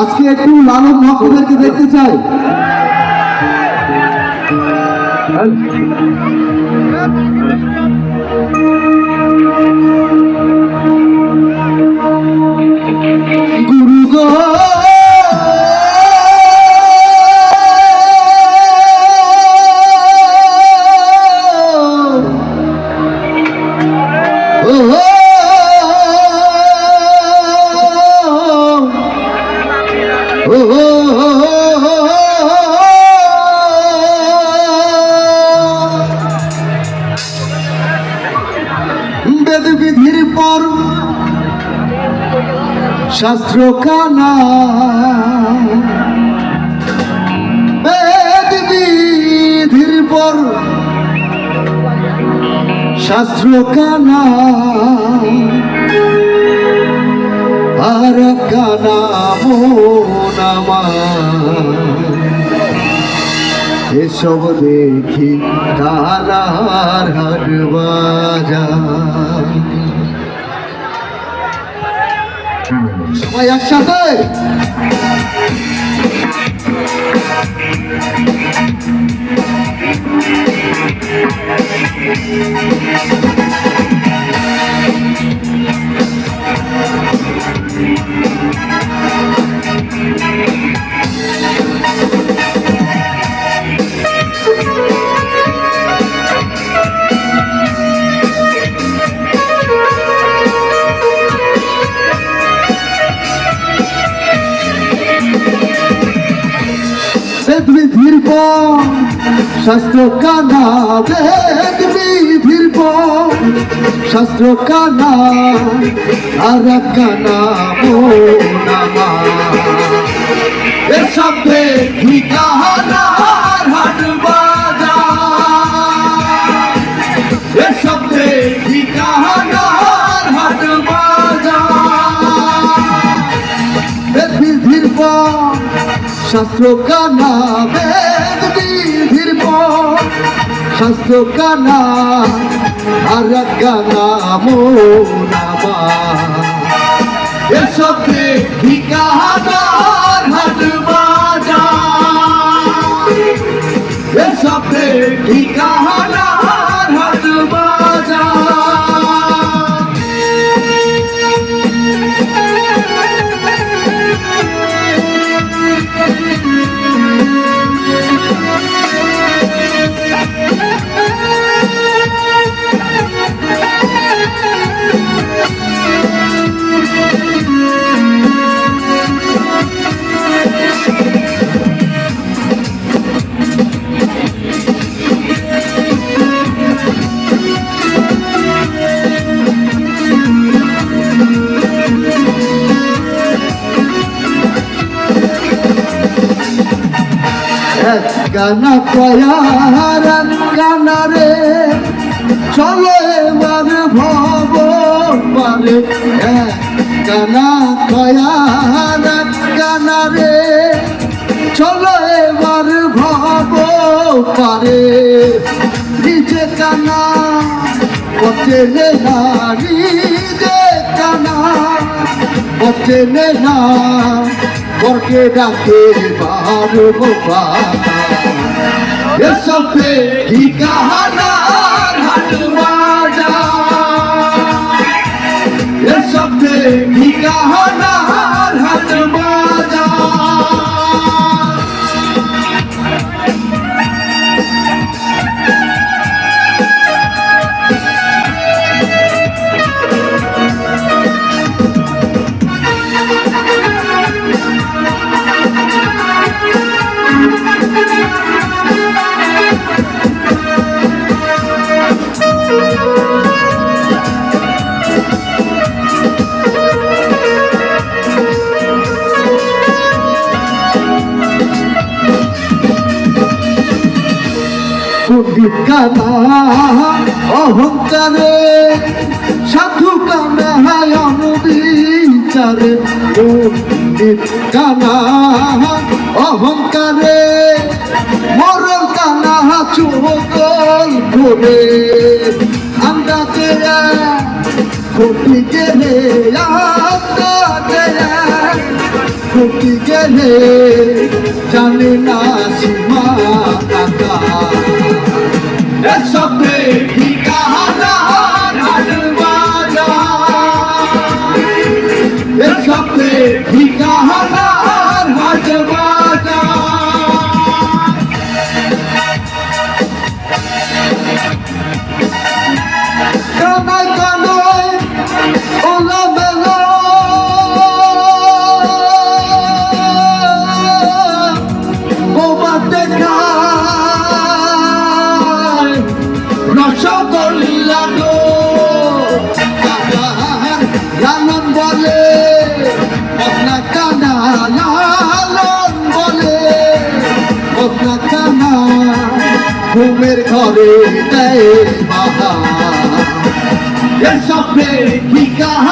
আজকে একটু লালন ভক্তদেরকে দেখতে চাই। গো। ও শাস্ত্র কানা বিধির পর শাস্ত্র কানা আর কানা মোনামা এসব দেখি কানার হাট বাজার। সবাই একসাথে। বেদ শাস্ত্র কানা বিধির পর, শাস্ত্র কানা আর কানা মোনামা এসব দেখি কাহানার হাট বাজার এসব দেখি কাহানার হাট বাজার বিধির পর, শাস্ত্র কানা বেদ শাস্ত্র কানা আর কানা মোনামা এসব দেখি কাহানার হাট বাজার এসব দেখি কাহানার গানা এক গানা রে চলো এবার ভব পারে। গানা এক গানা রে। চলো এবার ভব পারে। নিজে কানা পচে নে নিজে কানা পচে নে না করকে ডাকে বারো বাবা এসব কি কাহানার হাট বাজার কানা অহংকারে, সাধু কানা অনুবিচারে পণ্ডিত কানা অহংকারে মরল কানা চোগল করে। আন্দাতে কোটি গেলে আন্দাতে ছুটি গেলে জানে না সীমা আকার এসবে ঠিকানা ঘুমের ঘরে দেয় বাহার এসবে ঠিকানা হাট